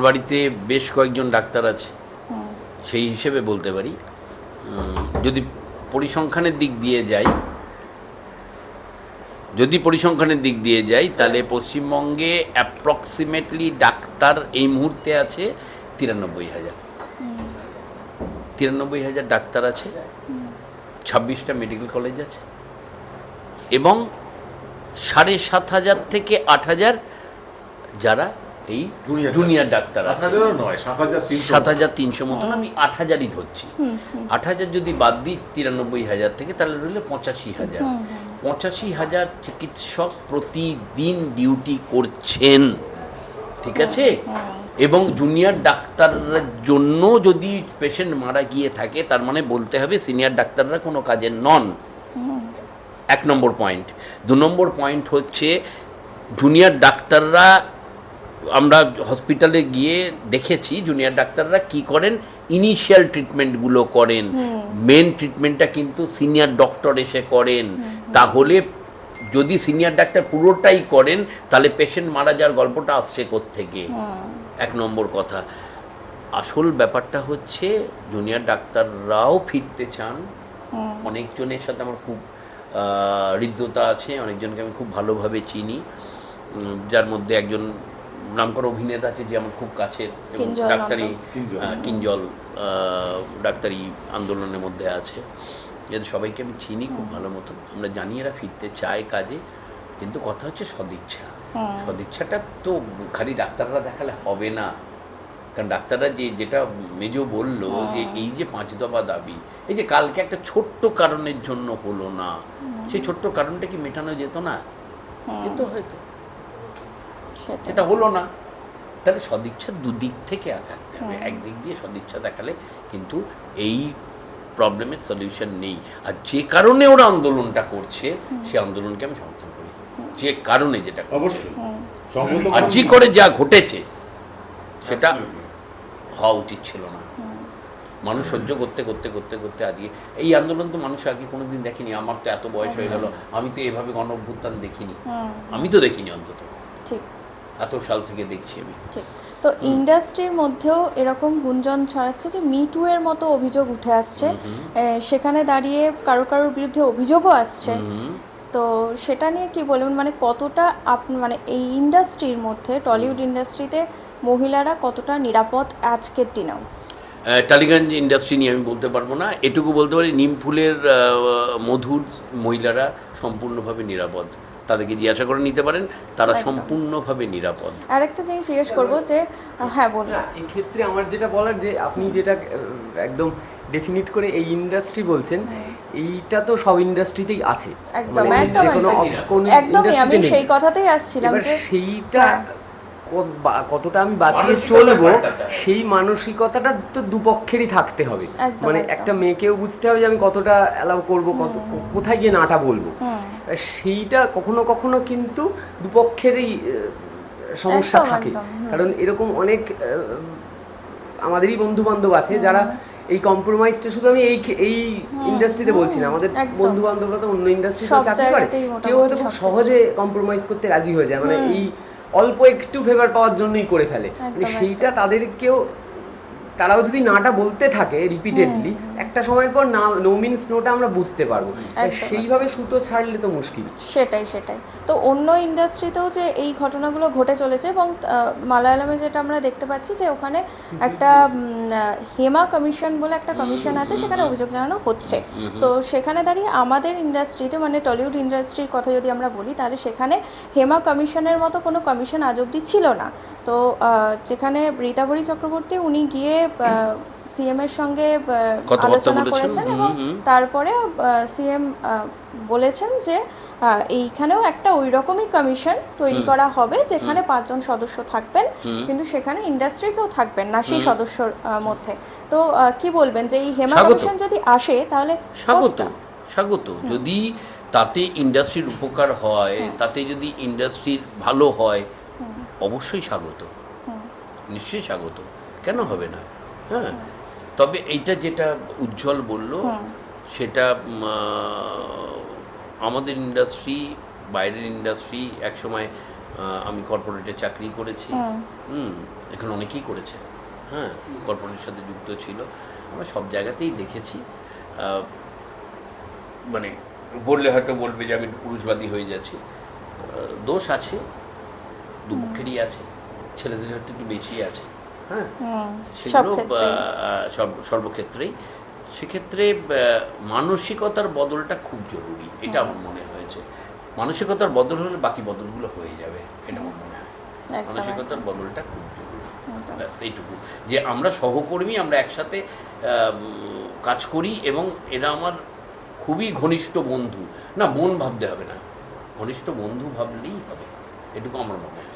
আমার বাড়িতে বেশ কয়েকজন ডাক্তার আছে। সেই হিসেবে বলতে পারি। যদি পরিসংখ্যানের দিক দিয়ে যাই যদি পরিসংখ্যানের দিক দিয়ে যাই তাহলে পশ্চিমবঙ্গে অ্যাপ্রক্সিমেটলি ডাক্তার এই মুহূর্তে আছে তিরানব্বই হাজার। তিরানব্বই হাজার ডাক্তার আছে। ছাব্বিশটা মেডিকেল কলেজ আছে। এবং সাড়ে সাত হাজার থেকে আট হাজার যারা এই জুনিয়র ডাক্তার। আছে। সাত হাজার তিনশো। সাত হাজার তিনশো মতন আমি আট হাজারই ধরছি। আট হাজার যদি বাদ দিই তিরানব্বই হাজার থেকে তাহলে রইল পঁচাশি হাজার। পঁচাশি হাজার চিকিৎসক প্রতিদিন ডিউটি করছেন। ঠিক আছে? এবং জুনিয়র ডাক্তারদের জন্য যদি পেশেন্ট মারা গিয়ে থাকে তার মানে বলতে হবে সিনিয়র ডাক্তাররা কোনো কাজের নন। এক নম্বর পয়েন্ট দু নম্বর পয়েন্ট হচ্ছে জুনিয়র ডাক্তাররা আমরা হসপিটালে গিয়ে দেখেছি জুনিয়র ডাক্তাররা কি করেন ইনিশিয়াল ট্রিটমেন্টগুলো করেন। মেন ট্রিটমেন্টটা কিন্তু সিনিয়র ডক্টর এসে করেন। তাহলে যদি সিনিয়র ডাক্তার পুরোটাই করেন তাহলে পেশেন্ট মারা যাওয়ার গল্পটা আসছে থেকে এক নম্বর কথা। আসল ব্যাপারটা হচ্ছে জুনিয়র ডাক্তাররাও ফিরতে চান। অনেকজনের সাথে আমার খুব হৃদ্যতা আছে অনেকজনকে আমি খুব ভালোভাবে চিনি। যার মধ্যে একজন নামকরা অভিনেতা আছে যে আমার খুব কাছের ডাক্তারি কিঞ্জল। ডাক্তারি আন্দোলনের মধ্যে আছে। এদের সবাইকে আমি চিনি খুব ভালো মতন। আমরা জানি এরা ফিরতে চায় কাজে কিন্তু কথা হচ্ছে সদিচ্ছা। সদিচ্ছাটা তো খালি ডাক্তাররা দেখালে হবে না। কারণ ডাক্তাররা যে যেটা মেজো বলল যে এই যে পাঁচ দফা দাবি এই যে কালকে একটা ছোট্ট কারণের জন্য হলো না। সেই ছোট্ট কারণটা কি মেটানো যেত না? যেত হয়তো। এটা হলো না। তাহলে সদিচ্ছা দুদিক থেকে থাকতে হবে একদিক দিয়ে সদিচ্ছা দেখালে কিন্তু এই প্রবলেমের সলিউশন নেই। আর যে কারণে ওরা আন্দোলনটা করছে সে আন্দোলনকে আমি সমর্থন করি। যে কারণে যেটা অবশ্যই। আর জি করে যা ঘটেছে সেটা হওয়া উচিত ছিল না। মানুষ সহ্য করতে করতে করতে করতে আজকে এই আন্দোলন তো মানুষ আগে কোনোদিন দেখিনি। আমার তো এত বয়স হয়ে গেল। আমি তো এভাবে গণ অভ্যুত্থান দেখিনি। আমি তো দেখিনি অন্তত। ঠিক। এত সাল থেকে দেখছি আমি। তো ইন্ডাস্ট্রির মধ্যেও এরকম গুঞ্জন ছড়াচ্ছে যে মি টু এর মতো অভিযোগ উঠে আসছে। সেখানে দাঁড়িয়ে কারও কারোর বিরুদ্ধে অভিযোগও আসছে। তো সেটা নিয়ে কি বলবেন? মানে কতটা আপ মানে এই ইন্ডাস্ট্রির মধ্যে টলিউড ইন্ডাস্ট্রিতে মহিলারা কতটা নিরাপদ আজকের দিনেও? টালিগঞ্জ ইন্ডাস্ট্রি নিয়ে আমি বলতে পারব না। এটুকু বলতে পারি নিম ফুলের মধুর মহিলারা সম্পূর্ণভাবে নিরাপদ। তাদেরকে জিজ্ঞাসা করে নিতে পারেন তারা। সম্পূর্ণভাবে নিরাপদ। আর একটা জিনিস জিজ্ঞেস করব যে হ্যাঁ বলুন। এক্ষেত্রে আমার যেটা বলার যে আপনি যেটা একদম ডেফিনিট করে এই ইন্ডাস্ট্রি বলছেন এইটা তো সব ইন্ডাস্ট্রিতেই আছে। একদম, মানে একদম, আমি। সেই কথাতেই আসছিলাম যে সেইটা হ্যাঁ। কতটা আমি বাঁচিয়ে চলবো সেই মানসিকতাটা তো দুপক্ষেরই থাকতে হবে। মানে একটা মেয়েকেও বুঝতে হবে যে আমি কতটা অ্যালাউ করব কত কোথায় গিয়ে নাটা বলব। সেইটা কখনো কখনো কিন্তু দুপক্ষেরই সমস্যা থাকে। কারণ এরকম অনেক আমাদেরই বন্ধু বান্ধব আছে যারা এই কম্প্রোমাইজটা শুধু আমি এই এই ইন্ডাস্ট্রিতে বলছি না। আমাদের। বন্ধু বান্ধবরা তো অন্য ইন্ডাস্ট্রিতে চাকরি করে। কেউ হয়তো খুব সহজে কম্প্রোমাইজ করতে রাজি হয়ে যায়। মানে এই অল্প একটু ফেভার পাওয়ার জন্যই করে ফেলে। মানে সেইটা তাদেরকেও তারাও যদি নাটা বলতে থাকে রিপিটেডলি একটা সময়ের পর না নো মিনস নোটা আমরা বুঝতে পারব। সেইভাবে সুতো ছাড়লে তো মুশকিল। সেটাই সেটাই। তো অন্য ইন্ডাস্ট্রিতেও যে এই ঘটনাগুলো ঘটে চলেছে এবং মালায়ালামে যেটা আমরা দেখতে পাচ্ছি যে ওখানে একটা হেমা কমিশন বলে একটা কমিশন আছে সেখানে অভিযোগ জানানো হচ্ছে। তো সেখানে দাঁড়িয়ে আমাদের ইন্ডাস্ট্রিতে মানে টলিউড ইন্ডাস্ট্রির কথা যদি আমরা বলি তাহলে সেখানে হেমা কমিশনের মতো কোনো কমিশন আজ অব্দি ছিল না। তো যেখানে রীতাবরী চক্রবর্তী উনি গিয়ে সিএম এর সঙ্গে আলোচনা করেছেন এবং। তারপরে সিএম বলেছেন যে এইখানেও একটা ওই রকমই কমিশন তৈরি করা হবে যেখানে পাঁচজন সদস্য থাকবেন কিন্তু সেখানে ইন্ডাস্ট্রি কেউ থাকবেন না সেই সদস্যর মধ্যে। তো কি বলবেন যে এই হেমা। কমিশন যদি আসে তাহলে স্বাগত স্বাগত। যদি তাতে ইন্ডাস্ট্রির উপকার হয় তাতে যদি ইন্ডাস্ট্রির ভালো হয় অবশ্যই স্বাগত। নিশ্চয়ই স্বাগত। কেন হবে না? হ্যাঁ তবে এইটা যেটা উজ্জ্বল বলল সেটা আমাদের ইন্ডাস্ট্রি বাইরের ইন্ডাস্ট্রি একসময় আমি কর্পোরেটে চাকরি করেছি। হুম। হুম এখানে অনেকেই করেছে। হ্যাঁ কর্পোরেটের সাথে যুক্ত ছিল। আমরা সব জায়গাতেই দেখেছি। মানে বললে হয়তো বলবে যে আমি একটু পুরুষবাদী হয়ে যাচ্ছি। দোষ আছে দুপক্ষেরই আছে। ছেলেদের হয়তো একটু বেশি আছে। হ্যাঁ সেগুলো সব সর্বক্ষেত্রেই। সেক্ষেত্রে মানসিকতার বদলটা খুব জরুরি এটা আমার মনে হয়েছে। মানসিকতার বদল হলে বাকি বদলগুলো হয়ে যাবে এটা আমার মনে হয়। মানসিকতার বদলটা খুব জরুরি। ব্যাস এইটুকু। যে আমরা সহকর্মী আমরা একসাথে কাজ করি এবং এরা আমার খুবই ঘনিষ্ঠ বন্ধু। না বোন ভাবতে হবে না। ঘনিষ্ঠ বন্ধু ভাবলেই হবে এটুকু আমার মনে হয়।